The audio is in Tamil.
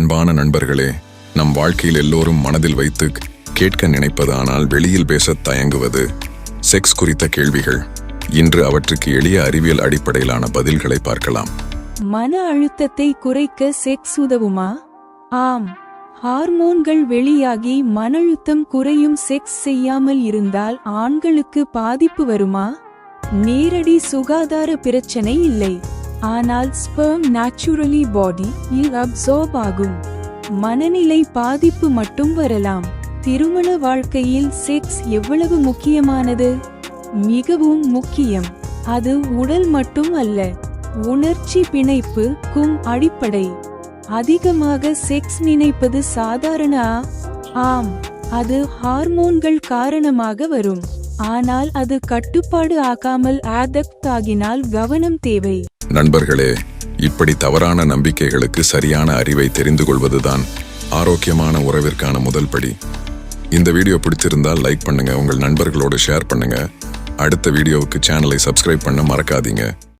அன்பான நண்பர்களே நம் வாழ்க்கையில் எல்லோரும் மனதில் வைத்து கேட்க நினைப்பது ஆனால் வெளியில் பேசத் தயங்குவது செக்ஸ் குறித்த கேள்விகள். இன்று அவற்றுக்கு எளிய அறிவியல் அடிப்படையிலான பதில்களை பார்க்கலாம். மன அழுத்தத்தை குறைக்க செக்ஸ் உதவுமா? ஆம். ஹார்மோன்கள் வெளியாகி மன அழுத்தம் குறையும் செக்ஸ் செய்யாமல் இருந்தால் ஆண்களுக்கு பாதிப்பு வருமா? நேரடி சுகாதார பிரச்சனை இல்லை. ஆனால் ஸ்பெர்ம் நேச்சுரலி பாடி இல் அப்சார்ப் ஆகும். மனநிலை பாதிப்பு மட்டும் வரலாம். திருமண வாழ்க்கையில் செக்ஸ் எவ்வளவு முக்கியமானது? மிகவும் முக்கியம். அது உடல் மட்டும் அல்ல. உணர்ச்சி பிணைப்புக்கும் அடிப்படை. அதிகமாக செக்ஸ் நினைப்பது சாதாரண ஆ? ஆம். அது ஹார்மோன்கள் காரணமாக வரும். ஆனால் அது கட்டுப்பாடு ஆகாமல் ஆதக்ட் ஆகினால் கவனம் தேவை. நண்பர்களே இப்படி தவறான நம்பிக்கைகளுக்கு சரியான அறிவை தெரிந்து கொள்வதுதான் ஆரோக்கியமான உறவிற்கான முதல் படி. இந்த வீடியோ பிடிச்சிருந்தால் லைக் பண்ணுங்க உங்கள் நண்பர்களோடு ஷேர் பண்ணுங்க. அடுத்த வீடியோவுக்கு சேனலை சப்ஸ்கிரைப் பண்ண மறக்காதீங்க.